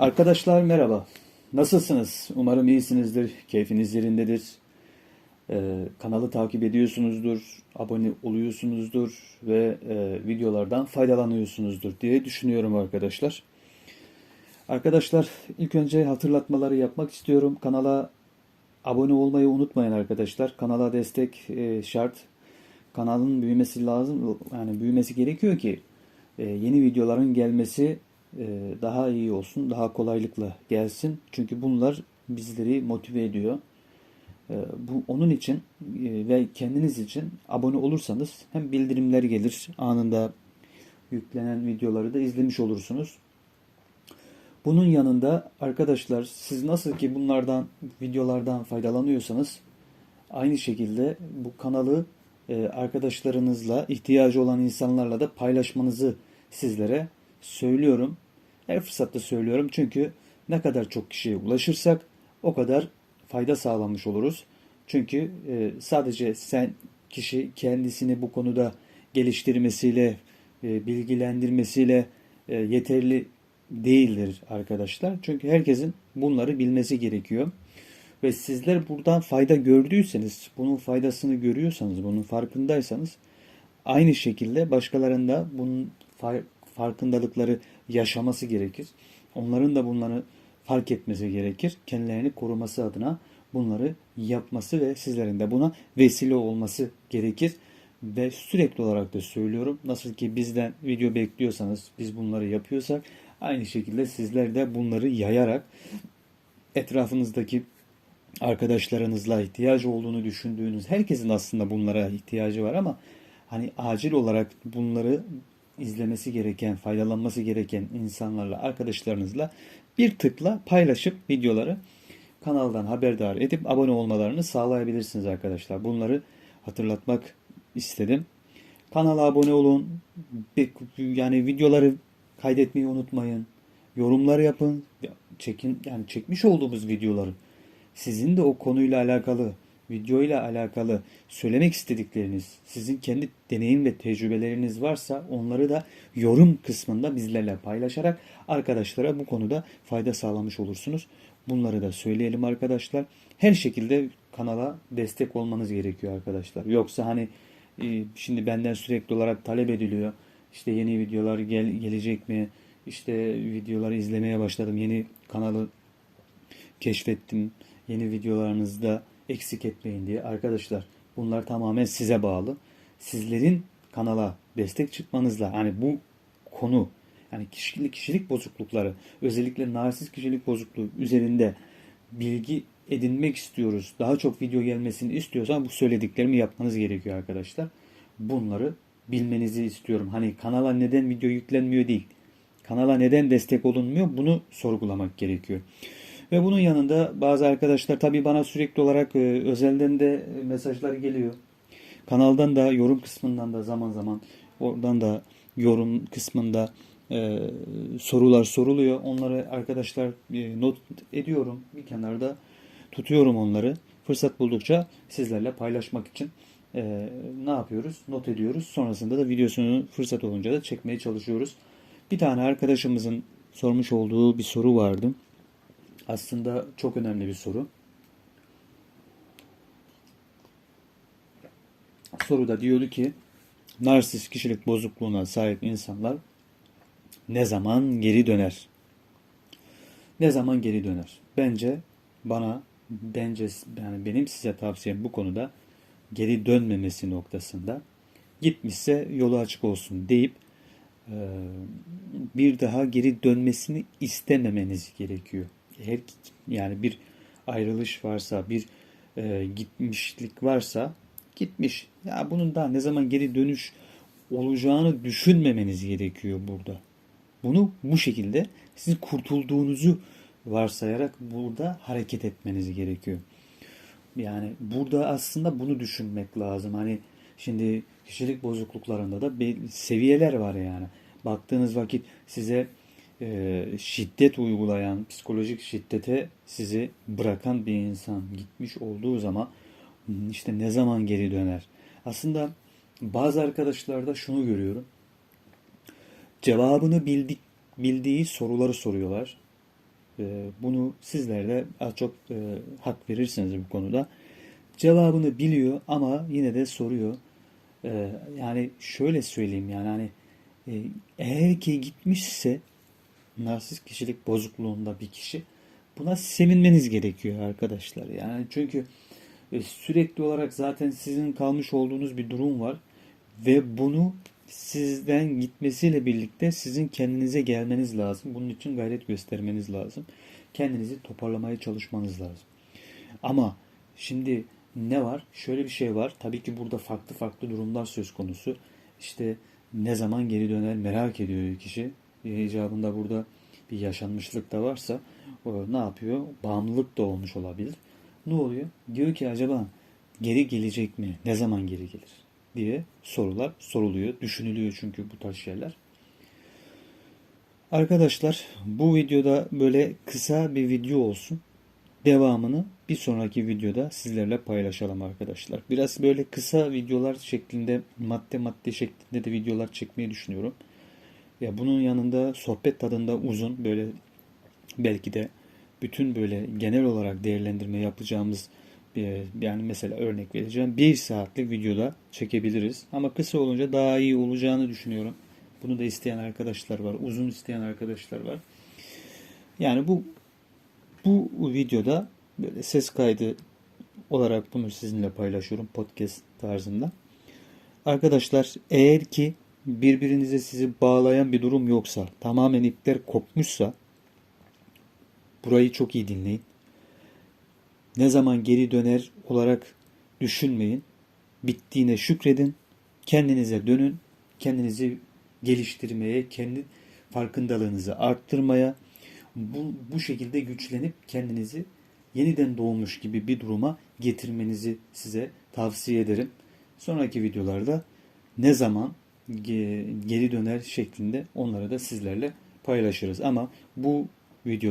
Arkadaşlar merhaba. Nasılsınız? Umarım iyisinizdir, keyfiniz yerindedir. Ee, kanalı takip ediyorsunuzdur, abone oluyorsunuzdur ve e, videolardan faydalanıyorsunuzdur diye düşünüyorum arkadaşlar. Arkadaşlar ilk önce hatırlatmaları yapmak istiyorum. Kanala abone olmayı unutmayın arkadaşlar. Kanala destek e, şart. Kanalın büyümesi lazım, yani büyümesi gerekiyor ki e, yeni videoların gelmesi daha iyi olsun, daha kolaylıkla gelsin. Çünkü bunlar bizleri motive ediyor. E, bu onun için e, ve kendiniz için abone olursanız hem bildirimler gelir, anında yüklenen videoları da izlemiş olursunuz. Bunun yanında arkadaşlar siz nasıl ki bunlardan videolardan faydalanıyorsanız aynı şekilde bu kanalı e, arkadaşlarınızla ihtiyacı olan insanlarla da paylaşmanızı sizlere söylüyorum. Her fırsatta söylüyorum çünkü ne kadar çok kişiye ulaşırsak o kadar fayda sağlamış oluruz. Çünkü e, sadece sen kişi kendisini bu konuda geliştirmesiyle, e, bilgilendirmesiyle e, yeterli değildir arkadaşlar. Çünkü herkesin bunları bilmesi gerekiyor. Ve sizler buradan fayda gördüyseniz, bunun faydasını görüyorsanız, bunun farkındaysanız aynı şekilde başkalarında bunun farkındalıkları yaşaması gerekir. Onların da bunları fark etmesi gerekir. Kendilerini koruması adına bunları yapması ve sizlerin de buna vesile olması gerekir. Ve sürekli olarak da söylüyorum. Nasıl ki bizden video bekliyorsanız, biz bunları yapıyorsak aynı şekilde sizler de bunları yayarak etrafınızdaki arkadaşlarınızla ihtiyacı olduğunu düşündüğünüz herkesin aslında bunlara ihtiyacı var ama hani acil olarak bunları izlemesi gereken, faydalanması gereken insanlarla, arkadaşlarınızla bir tıkla paylaşıp videoları kanaldan haberdar edip abone olmalarını sağlayabilirsiniz arkadaşlar. Bunları hatırlatmak istedim. Kanala abone olun. Yani videoları kaydetmeyi unutmayın. Yorumlar yapın. Çekin yani çekmiş olduğumuz videoları sizin de o konuyla alakalı video ile alakalı söylemek istedikleriniz, sizin kendi deneyim ve tecrübeleriniz varsa onları da yorum kısmında bizlerle paylaşarak arkadaşlara bu konuda fayda sağlamış olursunuz. Bunları da söyleyelim arkadaşlar. Her şekilde kanala destek olmanız gerekiyor arkadaşlar. Yoksa hani e, şimdi benden sürekli olarak talep ediliyor. İşte yeni videolar gel, gelecek mi? İşte videoları izlemeye başladım. Yeni kanalı keşfettim. Yeni videolarınızda eksik etmeyin diye. Arkadaşlar bunlar tamamen size bağlı. Sizlerin kanala destek çıkmanızla hani bu konu yani kişilik kişilik bozuklukları özellikle narsist kişilik bozukluğu üzerinde bilgi edinmek istiyoruz. Daha çok video gelmesini istiyorsan bu söylediklerimi yapmanız gerekiyor arkadaşlar. Bunları bilmenizi istiyorum. Hani kanala neden video yüklenmiyor değil. Kanala neden destek olunmuyor bunu sorgulamak gerekiyor. Ve bunun yanında bazı arkadaşlar tabii bana sürekli olarak e, özelden de mesajlar geliyor. Kanaldan da yorum kısmından da zaman zaman oradan da yorum kısmında e, sorular soruluyor. Onları arkadaşlar e, not ediyorum. Bir kenarda tutuyorum onları. Fırsat buldukça sizlerle paylaşmak için e, ne yapıyoruz? Not ediyoruz. Sonrasında da videosunu fırsat olunca da çekmeye çalışıyoruz. Bir tane arkadaşımızın sormuş olduğu bir soru vardı. Aslında çok önemli bir soru. Soruda diyordu ki narsist kişilik bozukluğuna sahip insanlar ne zaman geri döner? Ne zaman geri döner? Bence bana bence yani benim size tavsiyem bu konuda geri dönmemesi noktasında gitmişse yolu açık olsun deyip bir daha geri dönmesini istememeniz gerekiyor her yani bir ayrılış varsa, bir e, gitmişlik varsa gitmiş. Ya bunun daha ne zaman geri dönüş olacağını düşünmemeniz gerekiyor burada. Bunu bu şekilde sizin kurtulduğunuzu varsayarak burada hareket etmeniz gerekiyor. Yani burada aslında bunu düşünmek lazım. Hani şimdi kişilik bozukluklarında da seviyeler var yani. Baktığınız vakit size e, şiddet uygulayan, psikolojik şiddete sizi bırakan bir insan gitmiş olduğu zaman hmm, işte ne zaman geri döner? Aslında bazı arkadaşlarda şunu görüyorum. Cevabını bildik, bildiği soruları soruyorlar. e, bunu sizler de çok e, hak verirsiniz bu konuda. Cevabını biliyor ama yine de soruyor. E, yani şöyle söyleyeyim yani hani eğer ki gitmişse narsist kişilik bozukluğunda bir kişi buna sevinmeniz gerekiyor arkadaşlar. Yani çünkü e, sürekli olarak zaten sizin kalmış olduğunuz bir durum var ve bunu sizden gitmesiyle birlikte sizin kendinize gelmeniz lazım. Bunun için gayret göstermeniz lazım. Kendinizi toparlamaya çalışmanız lazım. Ama şimdi ne var? Şöyle bir şey var. Tabii ki burada farklı farklı durumlar söz konusu. İşte ne zaman geri döner merak ediyor kişi. İcabında burada bir yaşanmışlık da varsa ne yapıyor? Bağımlılık da olmuş olabilir. Ne oluyor? Diyor ki acaba geri gelecek mi? Ne zaman geri gelir? diye sorular soruluyor. Düşünülüyor çünkü bu tarz şeyler. Arkadaşlar bu videoda böyle kısa bir video olsun. Devamını bir sonraki videoda sizlerle paylaşalım arkadaşlar. Biraz böyle kısa videolar şeklinde madde madde şeklinde de videolar çekmeyi düşünüyorum. Ya bunun yanında sohbet tadında uzun böyle belki de bütün böyle genel olarak değerlendirme yapacağımız bir, yani mesela örnek vereceğim bir saatlik videoda çekebiliriz. Ama kısa olunca daha iyi olacağını düşünüyorum. Bunu da isteyen arkadaşlar var. Uzun isteyen arkadaşlar var. Yani bu bu videoda böyle ses kaydı olarak bunu sizinle paylaşıyorum podcast tarzında. Arkadaşlar eğer ki birbirinize sizi bağlayan bir durum yoksa, tamamen ipler kopmuşsa burayı çok iyi dinleyin. Ne zaman geri döner olarak düşünmeyin. Bittiğine şükredin. Kendinize dönün. Kendinizi geliştirmeye, kendi farkındalığınızı arttırmaya, bu, bu şekilde güçlenip kendinizi yeniden doğmuş gibi bir duruma getirmenizi size tavsiye ederim. Sonraki videolarda ne zaman geri döner şeklinde onları da sizlerle paylaşırız. Ama bu video